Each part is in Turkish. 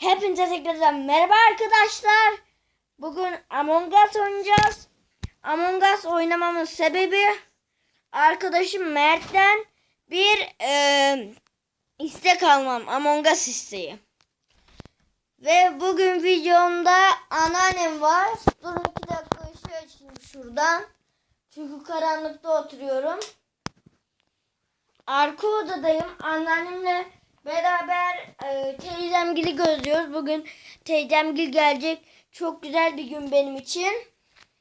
Hepinize tekrardan merhaba arkadaşlar. Bugün Among Us oynayacağız. Among Us oynamamın sebebi arkadaşım Mert'ten bir e, istek almam. Among Us isteği. Ve bugün videomda anneannem var. Durun iki dakika ışığı açayım şuradan. Çünkü karanlıkta oturuyorum. Arka odadayım. Anneannemle beraber e, teyzemgili gözlüyoruz. Bugün teyzemgil gelecek. Çok güzel bir gün benim için.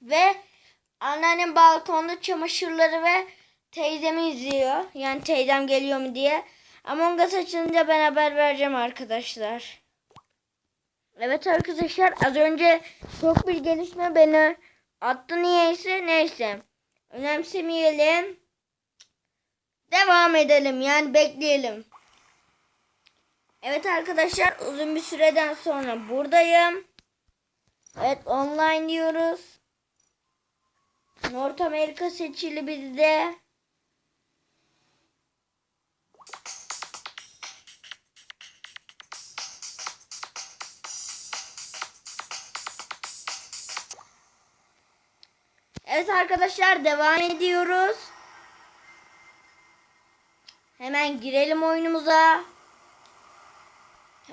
Ve anneannem balkonda çamaşırları ve teyzemi izliyor. Yani teyzem geliyor mu diye. Among Us açılınca ben haber vereceğim arkadaşlar. Evet arkadaşlar az önce çok bir gelişme beni attı niyeyse neyse. Önemsemeyelim. Devam edelim yani bekleyelim. Evet arkadaşlar uzun bir süreden sonra buradayım. Evet online diyoruz. North Amerika seçili bizde. Evet arkadaşlar devam ediyoruz. Hemen girelim oyunumuza.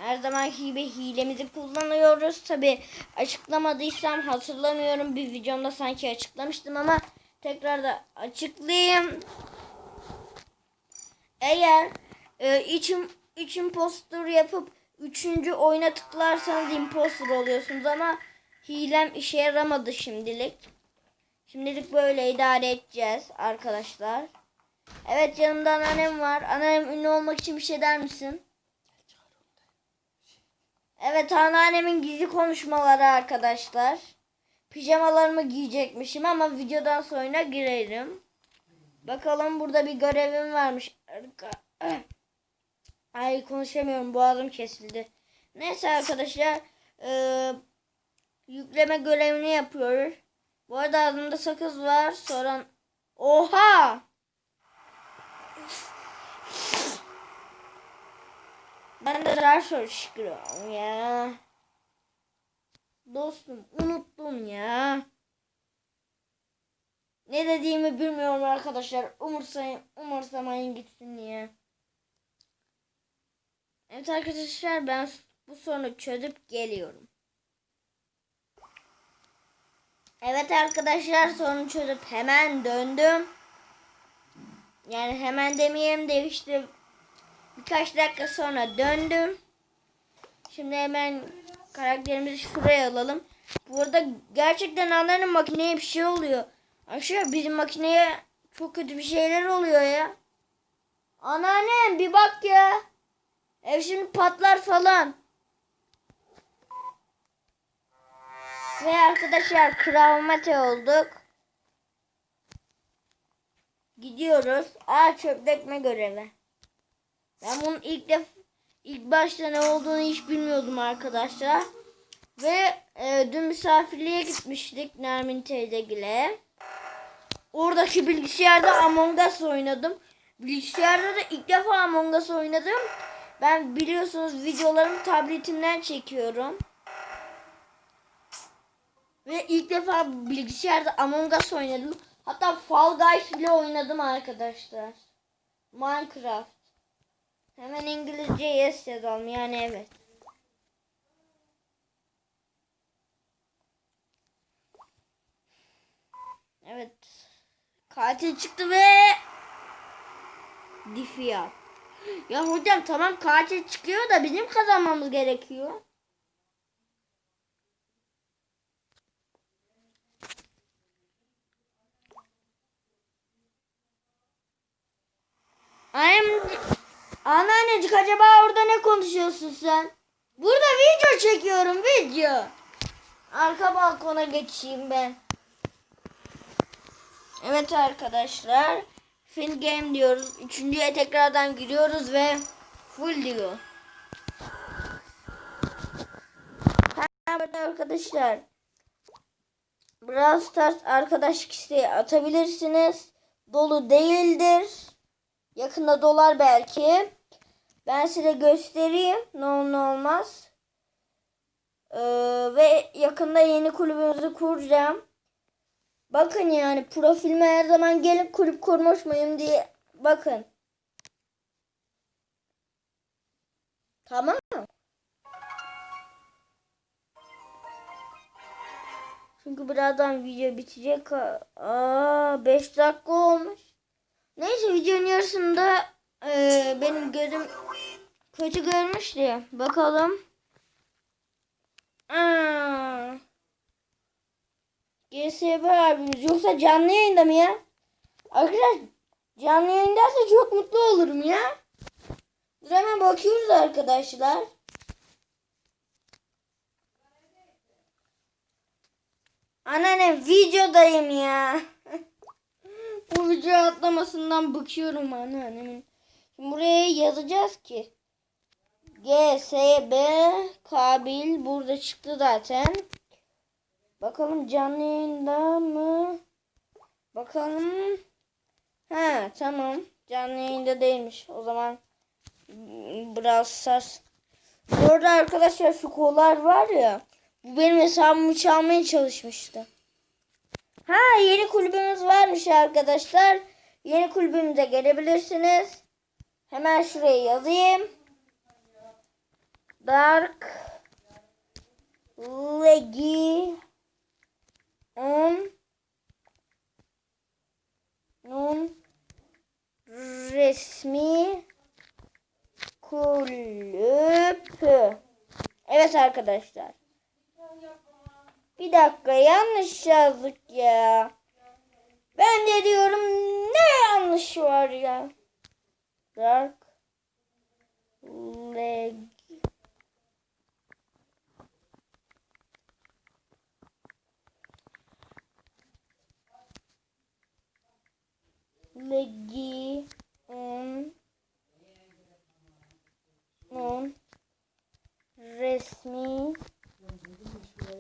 Her zaman hibe hilemizi kullanıyoruz. Tabi açıklamadıysam hatırlamıyorum. Bir videomda sanki açıklamıştım ama tekrar da açıklayayım. Eğer e, içim üç impostor yapıp üçüncü oyuna tıklarsanız impostor oluyorsunuz ama hilem işe yaramadı şimdilik. Şimdilik böyle idare edeceğiz arkadaşlar. Evet yanımda anneannem var. Anneannem ünlü olmak için bir şey der misin? Evet anneannemin gizli konuşmaları arkadaşlar. Pijamalarımı giyecekmişim ama videodan sonra girerim. Bakalım burada bir görevim varmış. Ay konuşamıyorum boğazım kesildi. Neyse arkadaşlar. eee, yükleme görevini yapıyoruz. Bu arada ağzımda sakız var. Soran... Oha! Ben de zar soru çıkıyorum ya. Dostum unuttum ya. Ne dediğimi bilmiyorum arkadaşlar. Umursayın, umursamayın gitsin ya. Evet arkadaşlar ben bu sorunu çözüp geliyorum. Evet arkadaşlar sorunu çözüp hemen döndüm. Yani hemen demeyeyim de işte birkaç dakika sonra döndüm. Şimdi hemen karakterimizi şuraya alalım. Burada gerçekten annenin makineye bir şey oluyor. Aşağı bizim makineye çok kötü bir şeyler oluyor ya. Anneannem bir bak ya. Ev şimdi patlar falan. Ve arkadaşlar Kral Mate olduk. Gidiyoruz. Aa çöp dökme görevi. Ben bunun ilk def ilk başta ne olduğunu hiç bilmiyordum arkadaşlar. Ve e, dün misafirliğe gitmiştik Nermin teyzegile. Oradaki bilgisayarda Among Us oynadım. Bilgisayarda da ilk defa Among Us oynadım. Ben biliyorsunuz videolarımı tabletimden çekiyorum. Ve ilk defa bilgisayarda Among Us oynadım. Hatta Fall Guys bile oynadım arkadaşlar. Minecraft. Hemen İngilizce yes yazalım yani evet. Evet. Katil çıktı ve Difiyat. Ya hocam tamam katil çıkıyor da bizim kazanmamız gerekiyor. Annem, anneannecik acaba orada ne konuşuyorsun sen? Burada video çekiyorum video. Arka balkona geçeyim ben. Evet arkadaşlar. Fin game diyoruz. Üçüncüye tekrardan giriyoruz ve full diyor. Evet arkadaşlar. Brawl Stars arkadaşlık isteği atabilirsiniz. Dolu değildir. Yakında dolar belki. Ben size göstereyim. Ne olur ne olmaz. Ee, ve yakında yeni kulübümüzü kuracağım. Bakın yani profilime her zaman gelip kulüp kurmuş muyum diye bakın. Tamam mı? Çünkü birazdan video bitecek. Aa 5 dakika olmuş. Neyse videonun yarısında e, benim gözüm kötü görmüş diye. Bakalım. Aa. GSB abimiz yoksa canlı yayında mı ya? Arkadaşlar canlı yayındaysa çok mutlu olurum ya. Dur hemen bakıyoruz arkadaşlar. Anneannem videodayım ya. Bu video atlamasından bıkıyorum anneannemin. Şimdi buraya yazacağız ki. GSB Kabil burada çıktı zaten. Bakalım canlı yayında mı? Bakalım. Ha tamam. Canlı yayında değilmiş. O zaman biraz sas. Bu arkadaşlar şu kollar var ya. Bu benim hesabımı çalmaya çalışmıştı. Ha yeni kulübümüz varmış arkadaşlar. Yeni kulübümüze gelebilirsiniz. Hemen şuraya yazayım. Dark Legi on non resmi kulüp. Evet arkadaşlar. Bir dakika yanlış yazdık ya. Ben de diyorum ne yanlış var ya. Dark leg Legi on. On. Resmi.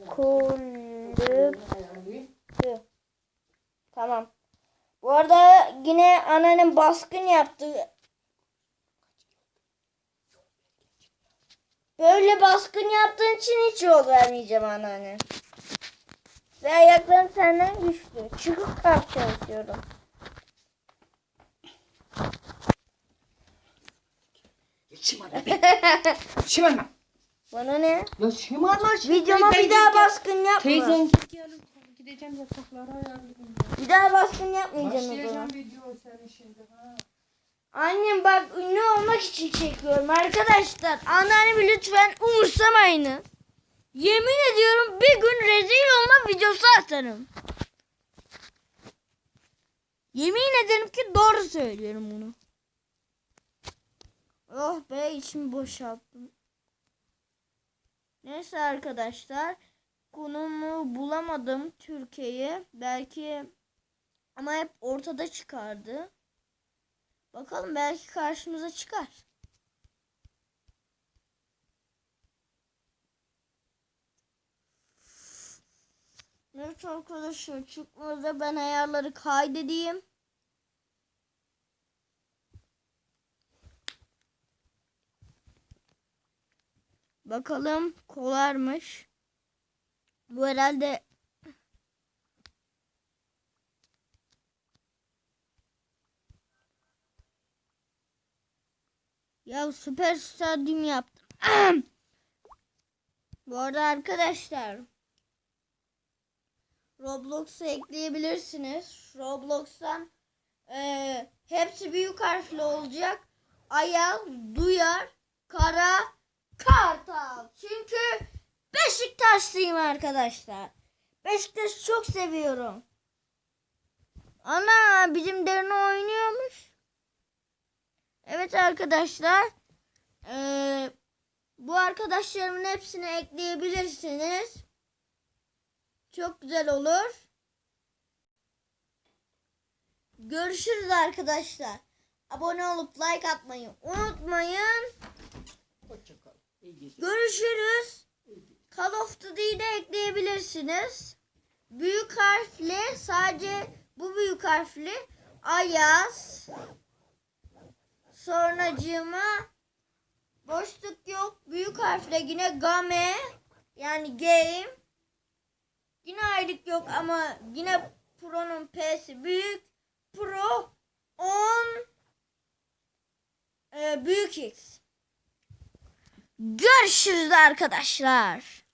Kulüp Tamam. Bu arada yine anneannem baskın yaptı. Böyle baskın yaptığın için hiç yol vermeyeceğim anneanne. Ve ayaklarım senden güçlü. Çıkıp kalk çalışıyorum. Şımarma be. Şımarma. Bana ne? Ya şımarma. Videoma bir daha baskın yapma. Teyzen gideceğim. Gideceğim yataklara ayarlayayım. Bir daha baskın yapmayacağım o zaman. Başlayacağım video senin şimdi. Ha. Annem bak ünlü olmak için çekiyorum arkadaşlar. Anneannemi lütfen umursamayın. Yemin ediyorum bir gün rezil olma videosu atarım. Yemin ederim ki doğru söylüyorum bunu. Oh be içimi boşalttım. Neyse arkadaşlar. Konumu bulamadım Türkiye'ye. Belki ama hep ortada çıkardı. Bakalım belki karşımıza çıkar. Evet arkadaşlar çıkmadı. Ben ayarları kaydedeyim. Bakalım kolarmış. Bu herhalde Ya süper stadyum yaptım. Bu arada arkadaşlar Roblox'a ekleyebilirsiniz. Roblox'tan eee, hepsi büyük harfli olacak. Ayaz, Duyar, Kara, Kartal. Çünkü Beşiktaşlıyım arkadaşlar. Beşiktaş'ı çok seviyorum. Ana bizim Derin oynuyormuş. Evet arkadaşlar. Eee, bu arkadaşlarımın hepsini ekleyebilirsiniz. Çok güzel olur. Görüşürüz arkadaşlar. Abone olup like atmayı unutmayın. Görüşürüz. Call of Duty'yi de ekleyebilirsiniz. Büyük harfli sadece bu büyük harfli Ayaz sonracığıma boşluk yok. Büyük harfle yine Game yani game. Yine aylık yok ama yine Pro'nun P'si büyük. Pro 10 e, büyük X. Görüşürüz arkadaşlar.